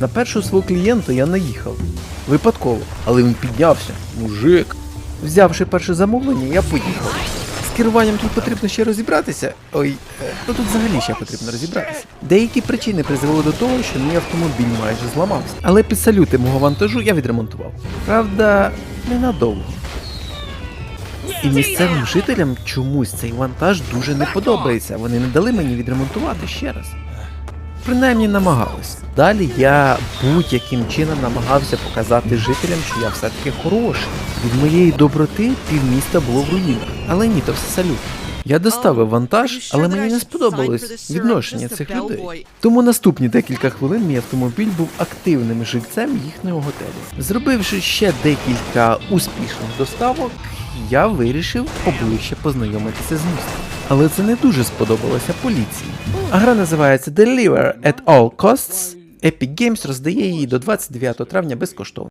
На першого свого клієнта я наїхав. Випадково, але він піднявся. Мужик. Взявши перше замовлення, я поїхав. З керуванням тут потрібно ще розібратися. Ой, е, ну тут взагалі ще потрібно розібратися. Деякі причини призвели до того, що мій автомобіль майже зламався. Але під салюти мого вантажу я відремонтував. Правда, ненадовго. І місцевим жителям чомусь цей вантаж дуже не подобається. Вони не дали мені відремонтувати ще раз. Принаймні намагались. Далі я будь-яким чином намагався показати жителям, що я все-таки хороший. Від моєї доброти півміста було в руїнах. Але ні, то все салют. Я доставив вантаж, але мені не сподобалось відношення цих людей. Тому наступні декілька хвилин мій автомобіль був активним жильцем їхнього готелю. Зробивши ще декілька успішних доставок, я вирішив поближче познайомитися з містом. Але це не дуже сподобалося поліції. Гра називається Deliver at All Costs. Epic Games роздає її до 29 травня безкоштовно.